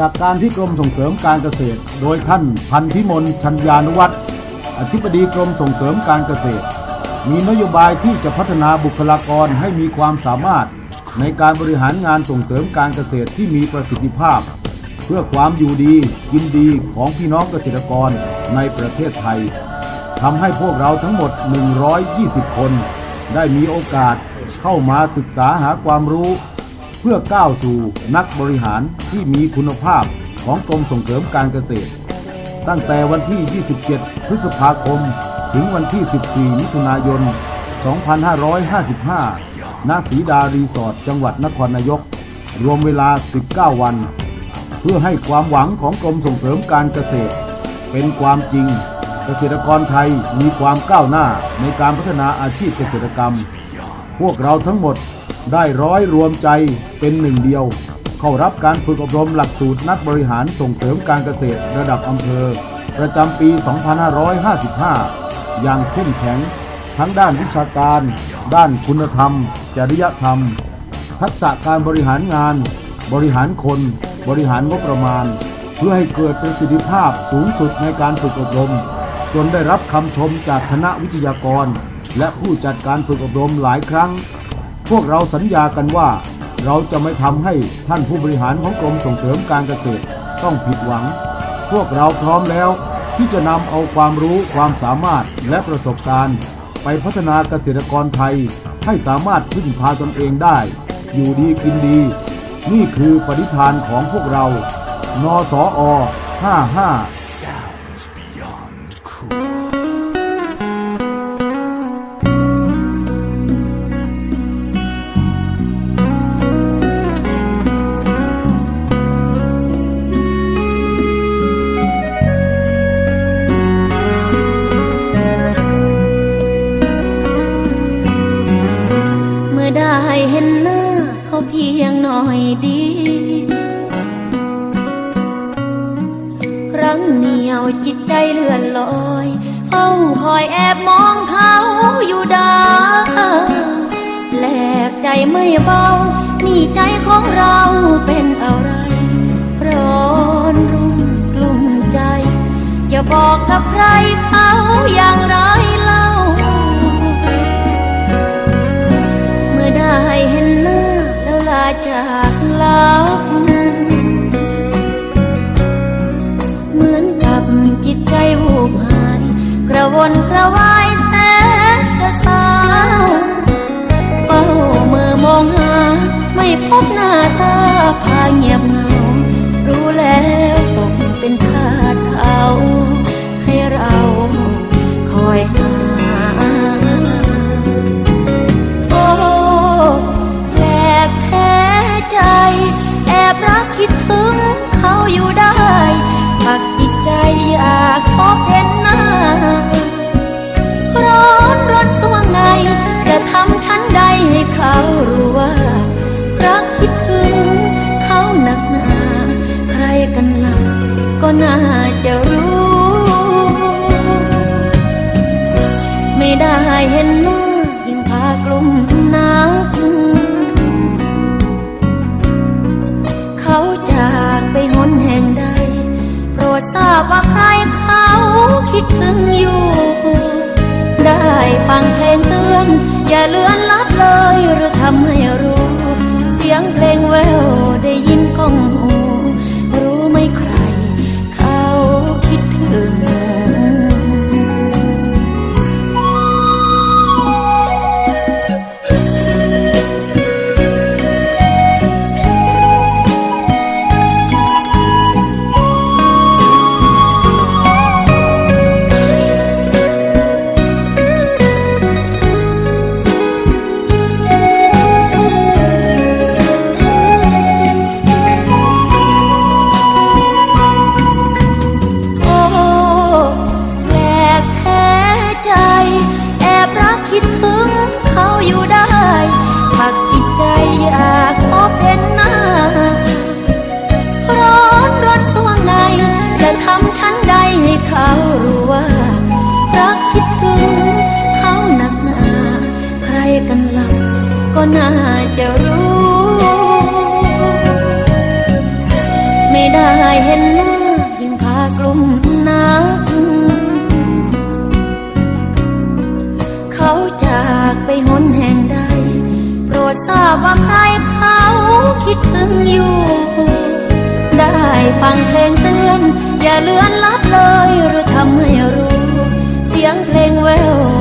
จากการที่กรมส่งเสริมการเกษตร โดยท่านพันธิมลชัญญานุวัฒน์อธิบดีกรมส่งเสริมการเกษตร มีนโยบายที่จะพัฒนาบุคลากรให้มีความสามารถ ในการบริหารงานส่งเสริมการเกษตรที่มีประสิทธิภาพ เพื่อความอยู่ดีกินดีของพี่น้องเกษตรกรในประเทศไทยทำให้พวกเราทั้งหมด 120 คน ได้มีโอกาสเข้ามาศึกษาหาความรู้ เพื่อก้าวสู่นักบริหารที่มีคุณภาพของกรมส่งเสริมการเกษตร ตั้งแต่วันที่ 27 พฤษภาคม ถึงวันที่ 14 มิถุนายน 2555ณศรีดารีสอร์ทจังหวัดนครนายก รวมเวลา 19 วัน เพื่อให้ความหวังของกรมส่งเสริมการเกษตร เป็นความจริง เกษตรกรไทยมีความก้าวหน้าในการพัฒนาอาชีพเกษตรกรรม พวกเราทั้งหมด ได้ร้อยรวมใจเป็นหนึ่งเดียว เข้ารับการฝึกอบรมหลักสูตรนักบริหารส่งเสริมการเกษตรระดับอำเภอ ประจำปี 2555 อย่างเข้มแข็ง ทั้งด้านวิชาการ ด้านคุณธรรม จริยธรรม ทักษะการบริหารงาน บริหารคน บริหารงบประมาณ เพื่อให้เกิดประสิทธิภาพสูงสุดในการฝึกอบรม จนได้รับคำชมจากคณะวิทยากร และผู้จัดการฝึกอบรมหลายครั้ง พวกเราสัญญากันว่า เราจะไม่ทำให้ท่านผู้บริหารของกรมส่งเสริมการเกษตรต้องผิดหวัง พวกเราพร้อมแล้วที่จะนำเอาความรู้ความสามารถและประสบการณ์ ไปพัฒนาเกษตรกรไทย ให้สามารถพึ่งพาตนเองได้ อยู่ดีกินดี นี่คือปณิธานของพวกเรา นสอ 55 รั้งเหนียวจิตใจเลื่อนลอยเฝ้าคอยแอบมองเขาอยู่ดาแหลกใจไม่เบา นี่ใจของเราเป็นอะไรร้อนรุ่มกลุ่มใจ จะบอกกับใครเขาอย่างไร วนกระวายแสนจะเศร้าเฝ้าเมื่อมองหาไม่พบหน้าตาพาเงียบเงา คิดถึงเขาหนักหนา ใครกันล่ะก็น่าจะรู้ ไม่ได้เห็นหน้ายิ่งพากลุ่มนัก เขาจากไปหนแห่งใด โปรดทราบว่าใครเขาคิดถึงอยู่ ได้ฟังเพลงเตือน อย่าเลือนลับเลยหรือทำให้รู้ สียงเพลงแววได้ยินก้อง ก็น่าจะรู้ ไม่ได้เห็นหน้ายิ่งพากลุ่มนัก เขาจากไปหนแห่งใด โปรดทราบว่าใครเขาคิดถึงอยู่ ได้ฟังเพลงเตือน อย่าเลือนลับเลยหรือทำให้รู้ เสียงเพลงแวว